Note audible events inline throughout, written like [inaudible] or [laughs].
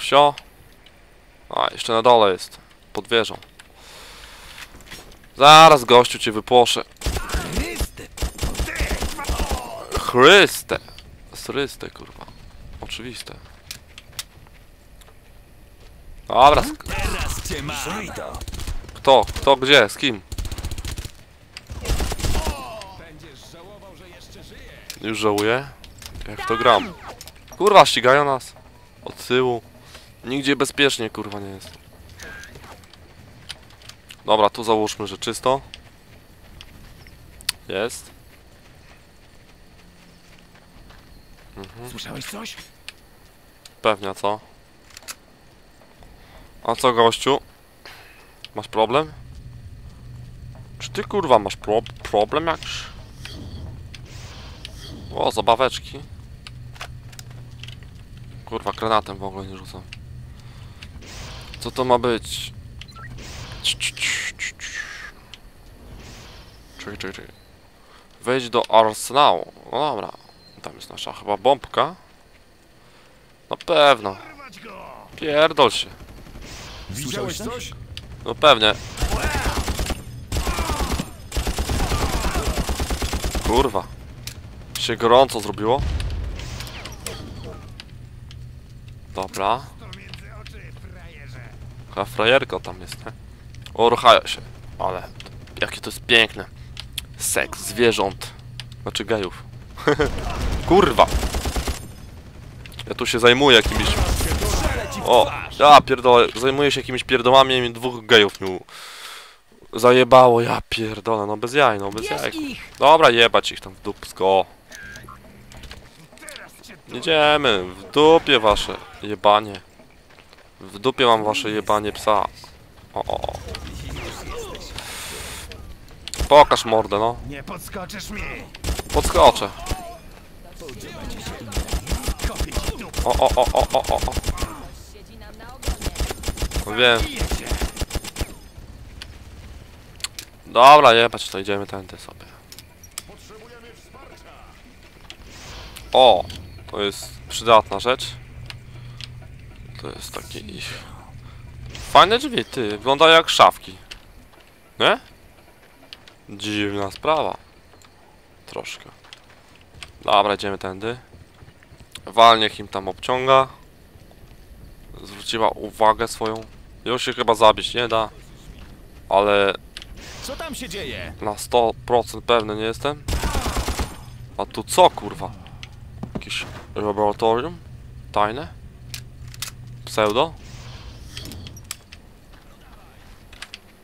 Wsio. A, jeszcze na dole jest. Pod wieżą. Zaraz gościu cię wypłoszę. Chryste. Chryste, kurwa. Oczywiste. Dobra, kto? Kto gdzie? Z kim? Już żałuję. Jak to gram. Kurwa, ścigają nas. Od tyłu. Nigdzie bezpiecznie, kurwa, nie jest. Dobra, tu załóżmy, że czysto. Jest. Słyszałeś coś? Pewnie, co? A co, gościu? Masz problem? Czy ty, kurwa, masz pro problem jakiś? O, zabaweczki. Kurwa, granatem w ogóle nie rzucam. Co to ma być? Cz, cz, cz, cz, cz. Czekaj, czekaj, czekaj. Wejdź do arsenału. No dobra. Tam jest nasza chyba bombka. Na pewno. Pierdol się. Widziałeś coś? No pewnie. Kurwa. Się gorąco zrobiło. Dobra. Chyba frajerka tam jest, nie? O, ruchają się. Ale jakie to jest piękne. Seks zwierząt. Znaczy gejów. [laughs] Kurwa. Ja tu się zajmuję jakimiś... O, ja pierdolę, zajmuję się jakimiś pierdołami i dwóch gejów mi u- zajebało, ja pierdolę, no bez jaj, no bez jaj. Dobra, jebać ich tam w dupsko. Jedziemy, w dupie wasze jebanie. W dupie mam wasze jebanie psa. O, o, o. Pokaż mordę, no. Nie podskoczysz mi! Podskoczę. O, o, o, o, o, o. No Wiem. Dobra, jebać, to idziemy tędy sobie. O! To jest przydatna rzecz. To jest taki... ich- Fajne drzwi, ty. Wyglądają jak szafki. Nie? Dziwna sprawa. Troszkę. Dobra, idziemy tędy. Walniech im tam obciąga. Zwróciła uwagę swoją. Już się chyba zabić nie da. Ale Co tam się dzieje? na 100% pewny nie jestem. A tu co kurwa? Jakieś laboratorium? Tajne? Pseudo?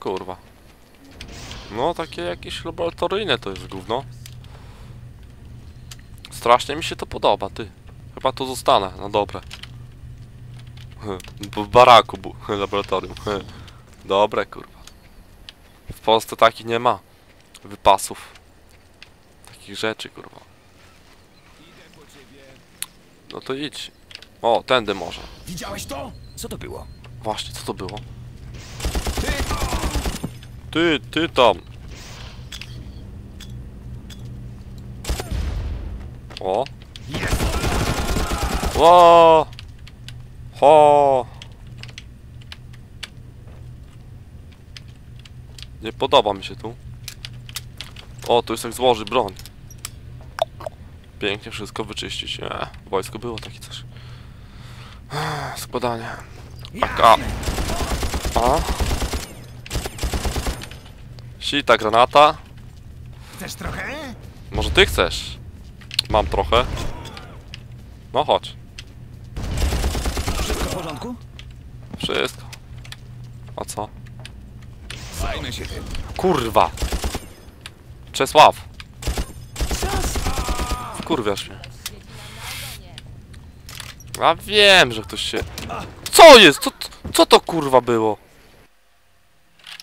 Kurwa. No takie jakieś laboratoryjne to jest gówno. Strasznie mi się to podoba, ty. Chyba tu zostanę, na dobre. W baraku bu [laughs] laboratorium. [laughs] Dobre kurwa. W Polsce takich nie ma. Wypasów. Takich rzeczy kurwa. No to idź. O, tędy może. Widziałeś to? Co to było? Właśnie, co to było? Ty, ty tam. O. O. Ho. Nie podoba mi się tu. O, tu jest jak złoży broń. Pięknie wszystko wyczyścić. Nie, w wojsku było takie coś. [sighs] Składanie. A. A. Sita granata. Chcesz trochę? Może ty chcesz? Mam trochę. No chodź. Wszystko w porządku? Wszystko. A co? Zajmę się tym. Kurwa! Czesław! Wkurwiasz mnie. Ja wiem, że ktoś się... Co jest? Co, co to kurwa było?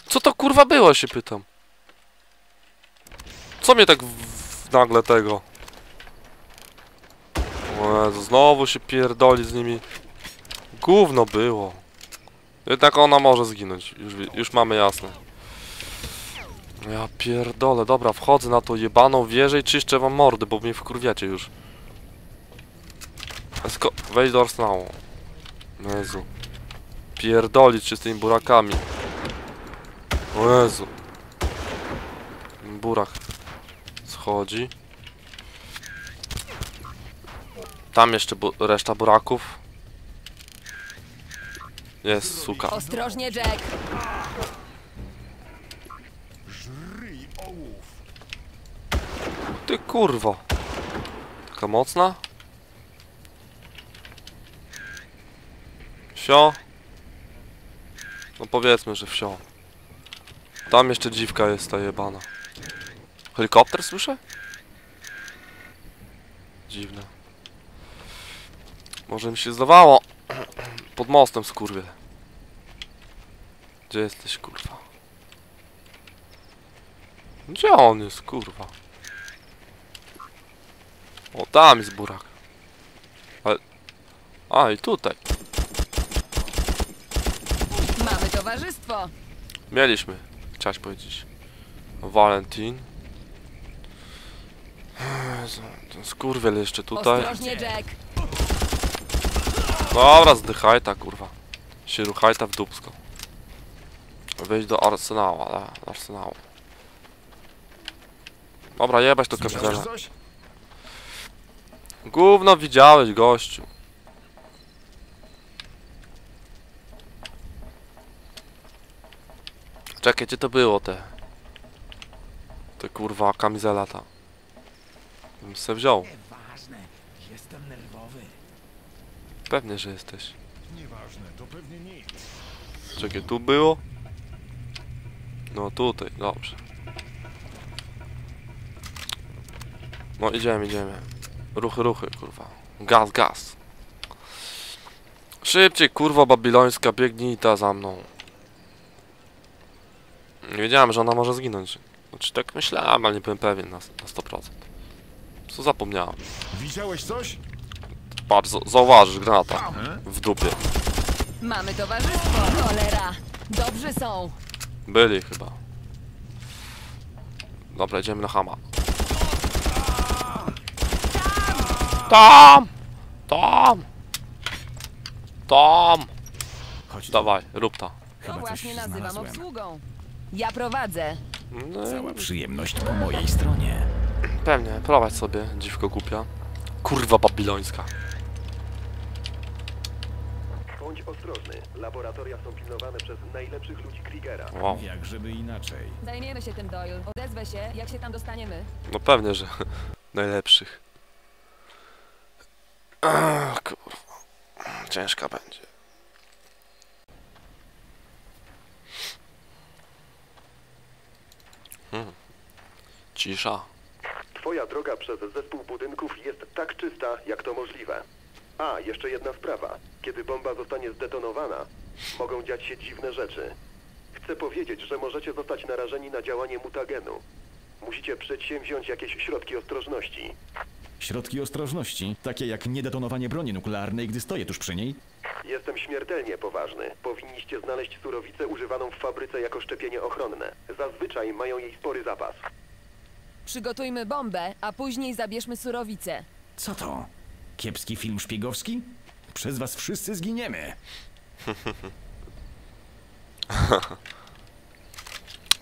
Co to kurwa było, się pytam. Co mnie tak w, nagle tego? Jezu, znowu się pierdoli z nimi. Gówno było. Jednak ona może zginąć. Już, już mamy jasne. Ja pierdolę, dobra, wchodzę na tą jebaną wieżę i czyszczę wam mordy, bo mnie wkurwiacie już. Sko wejdź do arsenału. Jezu. Pierdolić się z tymi burakami. O Jezu. Burak schodzi. Tam jeszcze bu reszta buraków. Jest suka. Ostrożnie, Jack! Ty kurwo. Taka mocna? Wsio? No powiedzmy, że wsio. Tam jeszcze dziwka jest ta jebana. Helikopter słyszę? Dziwne. Może mi się zdawało. [clears throat] Pod mostem skurwie. Gdzie jesteś kurwa? Gdzie on jest kurwa? O, tam jest burak. Ale... A, i tutaj. Mamy towarzystwo! Mieliśmy. Chciałeś powiedzieć. Valentin. Ten skurwiel jeszcze tutaj. Ostrożnie, Jack! Dobra, zdychaj ta kurwa. Się ruchaj ta w dupsko. Wejdź do arsenału, ale arsenału. Dobra, jebać to coś? Gówno widziałeś, gościu. Czekaj, gdzie to było te? Te kurwa kamizela ta. Bym se wziął. Nieważne, jestem nerwowy. Pewnie, że jesteś. Nieważne, to pewnie nic. Czekaj, tu było? No tutaj, dobrze. No idziemy, idziemy. Ruchy, ruchy, kurwa. Gaz, gaz. Szybciej, kurwa babilońska, biegnij ta za mną. Nie wiedziałem, że ona może zginąć. Znaczy tak myślałem, ale nie byłem pewien na, na 100%. Co zapomniałem. Widziałeś coś? Patrz, zauważysz granata. W dupie. Mamy towarzystwo! Cholera! Dobrzy są! Byli chyba. Dobra, idziemy na Hama. Tam! Tam! Tam! Chodź. Dawaj, rób to. To coś właśnie nazywam obsługą. Ja prowadzę. No, Cała przyjemność po mojej stronie. pewnie, prowadź sobie, dziwko głupia. Kurwa babilońska. Bądź ostrożny. Laboratoria są pilnowane przez najlepszych ludzi Kriegera. Wow. Jak żeby inaczej. Zajmiemy się tym, Doyle. Odezwę się, jak się tam dostaniemy. No pewnie, że [laughs] najlepszych. Ach, kurwa. Ciężka będzie. Hmm. Cisza. Twoja droga przez zespół budynków jest tak czysta, jak to możliwe. A, jeszcze jedna sprawa. Kiedy bomba zostanie zdetonowana, mogą dziać się dziwne rzeczy. Chcę powiedzieć, że możecie zostać narażeni na działanie mutagenu. Musicie przedsięwziąć jakieś środki ostrożności. Środki ostrożności, takie jak niedetonowanie broni nuklearnej, gdy stoję tuż przy niej. Jestem śmiertelnie poważny. Powinniście znaleźć surowicę używaną w fabryce jako szczepienie ochronne. Zazwyczaj mają jej spory zapas. Przygotujmy bombę, a później zabierzmy surowicę. Co to? Kiepski film szpiegowski? Przez was wszyscy zginiemy. [laughs]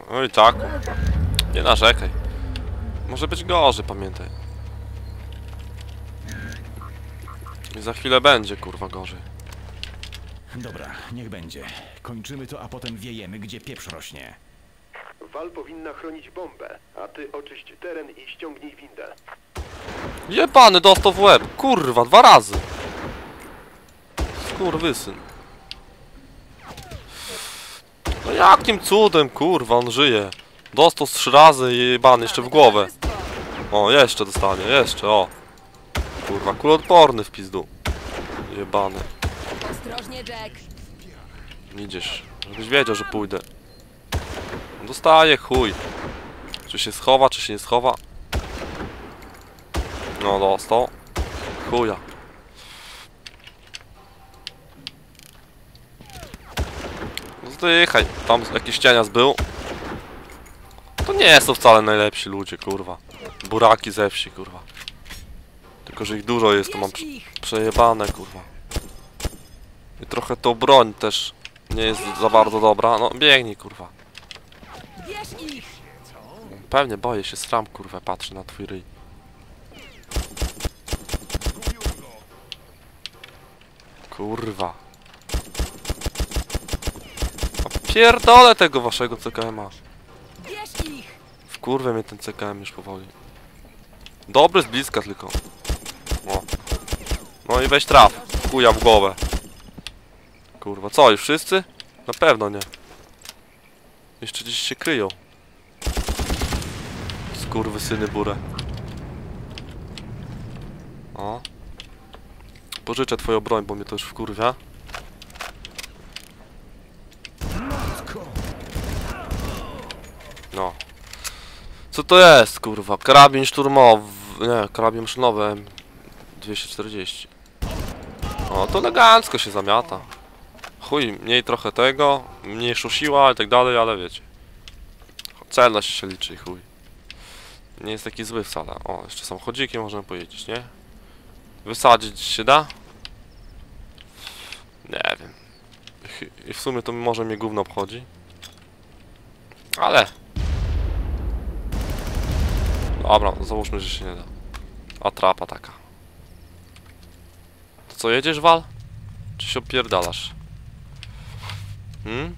Oj tak. Nie narzekaj. Może być gorzej, pamiętaj. I za chwilę będzie, kurwa, gorzej. Dobra, niech będzie. Kończymy to, a potem wiejemy, gdzie pieprz rośnie. Wal powinna chronić bombę, a ty oczyść teren i ściągnij windę. Jebany dostał w łeb. Kurwa, dwa razy. Skurwysyn. No jakim cudem, kurwa, on żyje. Dostał z trzy razy i jebany jeszcze w głowę. O, jeszcze dostanie, jeszcze, o. Kurwa, kuloodporny w pizdu. Jebany. Ostrożnie, Jack! Idziesz, żebyś wiedział, że pójdę. Dostaję chuj. Czy się schowa, czy się nie schowa? No, dostał. Chuja. Zdychaj, tam jakiś cienias był. To nie są wcale najlepsi ludzie, kurwa. Buraki ze wsi, kurwa. Tylko, że ich dużo jest, to mam przejebane, kurwa. I trochę to broń też nie jest za bardzo dobra. No biegnij kurwa. Pewnie boję się, sram kurwa, patrzy na twój ryj. Kurwa. A pierdolę tego waszego CKM-a. W kurwę mnie ten CKM już powoli. Dobry z bliska tylko. No i weź traf. Chuja w głowę. Kurwa, co już wszyscy? Na pewno nie. Jeszcze gdzieś się kryją. Skurwy syny burę. O. Pożyczę twoją broń, bo mnie to już wkurwia. No. Co to jest, kurwa? Karabin szturmowy. Nie, karabin maszynowy. 240. O, to elegancko się zamiata. Chuj, mniej trochę tego, mniejsza siła i tak dalej, ale wiecie. Celność się liczy chuj. Nie jest taki zły wcale. O, jeszcze samochodziki możemy pojeździć, nie? Wysadzić się da? Nie wiem. I w sumie to może mnie gówno obchodzi. Ale... Dobra, załóżmy, że się nie da. Atrapa taka. Co, jedziesz, Wal? Czy się opierdalasz? Hmm?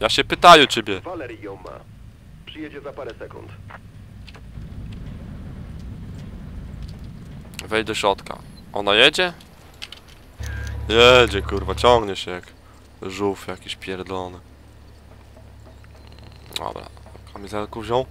Ja się pytаю ciebie. Valerie ją ma. Przyjedzie za parę sekund. Wejdź do środka. Ona jedzie? Jedzie, kurwa, ciągnie się jak żółw jakiś pierdolony. Dobra, kamizelku wziął.